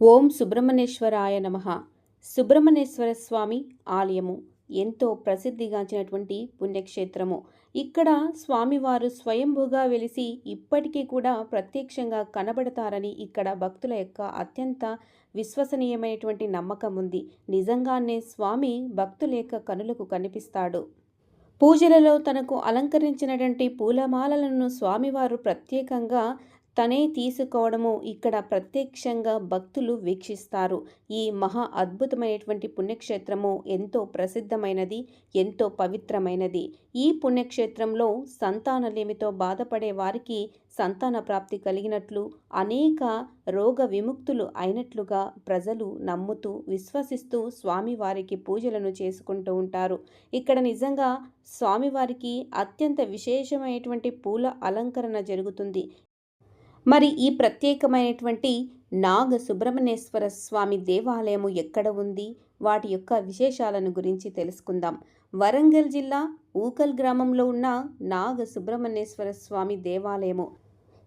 ఓం సుబ్రహ్మణ్యేశ్వరాయ నమ. సుబ్రహ్మణ్యేశ్వర స్వామి ఆలయము ఎంతో ప్రసిద్ధిగాంచినటువంటి పుణ్యక్షేత్రము. ఇక్కడ స్వామివారు స్వయంభుగా వెలిసి ఇప్పటికీ కూడా ప్రత్యక్షంగా కనబడతారని ఇక్కడ భక్తుల యొక్క అత్యంత విశ్వసనీయమైనటువంటి నమ్మకం ఉంది. నిజంగానే స్వామి భక్తుల యొక్క కనులకు కనిపిస్తాడు. పూజలలో తనకు అలంకరించినటువంటి పూలమాలలను స్వామివారు ప్రత్యేకంగా తనే తీసుకోవడము ఇక్కడ ప్రత్యక్షంగా భక్తులు వీక్షిస్తారు. ఈ మహా అద్భుతమైనటువంటి పుణ్యక్షేత్రము ఎంతో ప్రసిద్ధమైనది ఎంతో పవిత్రమైనది. ఈ పుణ్యక్షేత్రంలో సంతానలేమితో బాధపడే వారికి సంతాన ప్రాప్తి కలిగినట్లు అనేక రోగ విముక్తులు అయినట్లుగా ప్రజలు నమ్ముతూ విశ్వసిస్తూ స్వామివారికి పూజలను చేసుకుంటూ ఉంటారు. ఇక్కడ నిజంగా స్వామివారికి అత్యంత విశేషమైనటువంటి పూల అలంకరణ జరుగుతుంది. మరి ఈ ప్రత్యేకమైనటువంటి నాగ సుబ్రహ్మణ్యేశ్వర స్వామి దేవాలయము ఎక్కడ ఉంది? వాటి యొక్క విశేషాలను గురించి తెలుసుకుందాం. వరంగల్ జిల్లా ఊకల్ గ్రామంలో ఉన్న నాగ సుబ్రహ్మణ్యేశ్వర స్వామి దేవాలయము.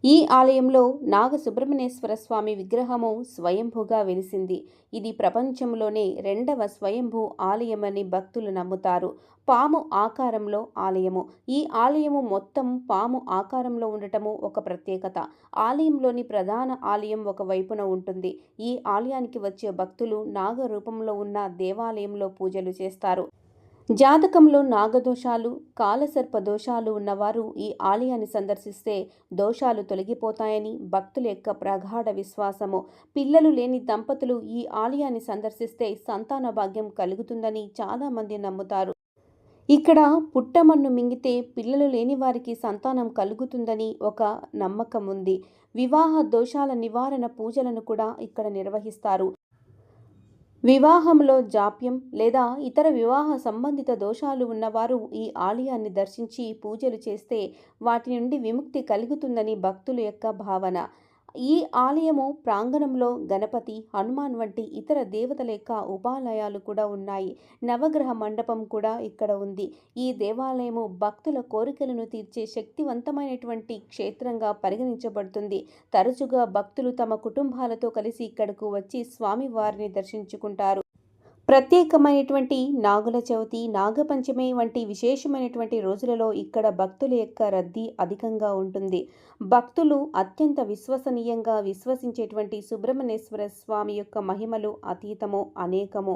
ఈ ఆలయంలో నాగ సుబ్రహ్మణ్యేశ్వర స్వామి విగ్రహము స్వయంభూగా వెలిసింది. ఇది ప్రపంచంలోనే రెండవ స్వయంభూ ఆలయమని భక్తులు నమ్ముతారు. పాము ఆకారంలో ఆలయము. ఈ ఆలయము మొత్తం పాము ఆకారంలో ఉండటము ఒక ప్రత్యేకత. ఆలయంలోని ప్రధాన ఆలయం ఒక వైపున ఉంటుంది. ఈ ఆలయానికి వచ్చే భక్తులు నాగ రూపంలో ఉన్న దేవాలయంలో పూజలు చేస్తారు. జాతకంలో నాగదోషాలు కాలసర్ప దోషాలు ఉన్నవారు ఈ ఆలయాన్ని సందర్శిస్తే దోషాలు తొలగిపోతాయని భక్తుల యొక్క ప్రగాఢ విశ్వాసము. పిల్లలు లేని దంపతులు ఈ ఆలయాన్ని సందర్శిస్తే సంతాన భాగ్యం కలుగుతుందని చాలామంది నమ్ముతారు. ఇక్కడ పుట్టమన్ను మింగితే పిల్లలు లేని వారికి సంతానం కలుగుతుందని ఒక నమ్మకం ఉంది వివాహ దోషాల నివారణ పూజలను కూడా ఇక్కడ నిర్వహిస్తారు. వివాహంలో జాప్యం లేదా ఇతర వివాహ సంబంధిత దోషాలు ఉన్నవారు ఈ ఆలయాన్ని దర్శించి పూజలు చేస్తే వాటి నుండి విముక్తి కలుగుతుందని భక్తుల యొక్క భావన. ఈ ఆలయము ప్రాంగణంలో గణపతి హనుమాన్ వంటి ఇతర దేవతల యొక్క ఉపాలయాలు కూడా ఉన్నాయి. నవగ్రహ మండపం కూడా ఇక్కడ ఉంది. ఈ దేవాలయము భక్తుల కోరికలను తీర్చే శక్తివంతమైనటువంటి క్షేత్రంగా పరిగణించబడుతుంది. తరచుగా భక్తులు తమ కుటుంబాలతో కలిసి ఇక్కడకు వచ్చి స్వామివారిని దర్శించుకుంటారు. ప్రత్యేకమైనటువంటి నాగుల చవితి నాగపంచమి వంటి విశేషమైనటువంటి రోజులలో ఇక్కడ భక్తుల యొక్క రద్దీ అధికంగా ఉంటుంది. భక్తులు అత్యంత విశ్వసనీయంగా విశ్వసించేటువంటి సుబ్రహ్మణ్యేశ్వర స్వామి యొక్క మహిమలు అతీతము అనేకము.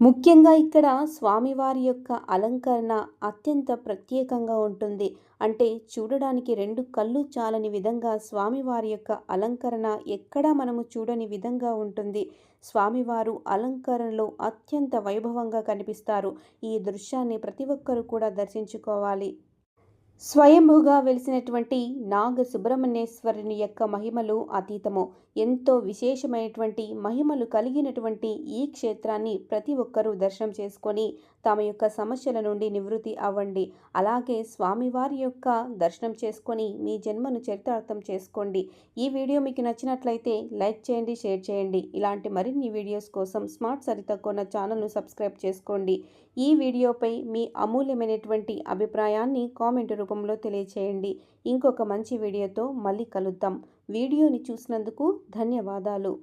ముఖ్యంగా ఇక్కడ స్వామివారి యొక్క అలంకరణ అత్యంత ప్రత్యేకంగా ఉంటుంది. అంటే చూడడానికి రెండు కళ్ళు చాలని విధంగా స్వామివారి యొక్క అలంకరణ ఎక్కడా మనము చూడని విధంగా ఉంటుంది. స్వామివారు అలంకరణలో అత్యంత వైభవంగా కనిపిస్తారు. ఈ దృశ్యాన్ని ప్రతి ఒక్కరూ కూడా దర్శించుకోవాలి. స్వయంభుగా వెలిసినటువంటి నాగ సుబ్రహ్మణ్యేశ్వరుని యొక్క మహిమలు అతీతము. ఎంతో విశేషమైనటువంటి మహిమలు కలిగినటువంటి ఈ క్షేత్రాన్ని ప్రతి ఒక్కరూ దర్శనం చేసుకొని తమ యొక్క సమస్యల నుండి నివృత్తి అవ్వండి. అలాగే స్వామివారి యొక్క దర్శనం చేసుకొని మీ జన్మను చరితార్థం చేసుకోండి. ఈ వీడియో మీకు నచ్చినట్లయితే లైక్ చేయండి షేర్ చేయండి. ఇలాంటి మరిన్ని వీడియోస్ కోసం స్మార్ట్ సరిత కొన్న ఛానల్ను సబ్స్క్రైబ్ చేసుకోండి. ఈ వీడియోపై మీ అమూల్యమైనటువంటి అభిప్రాయాన్ని కామెంట్ రూపంలో తెలియచేయండి. ఇంకొక మంచి వీడియోతో మళ్ళీ కలుద్దాం. వీడియోని చూసినందుకు ధన్యవాదాలు.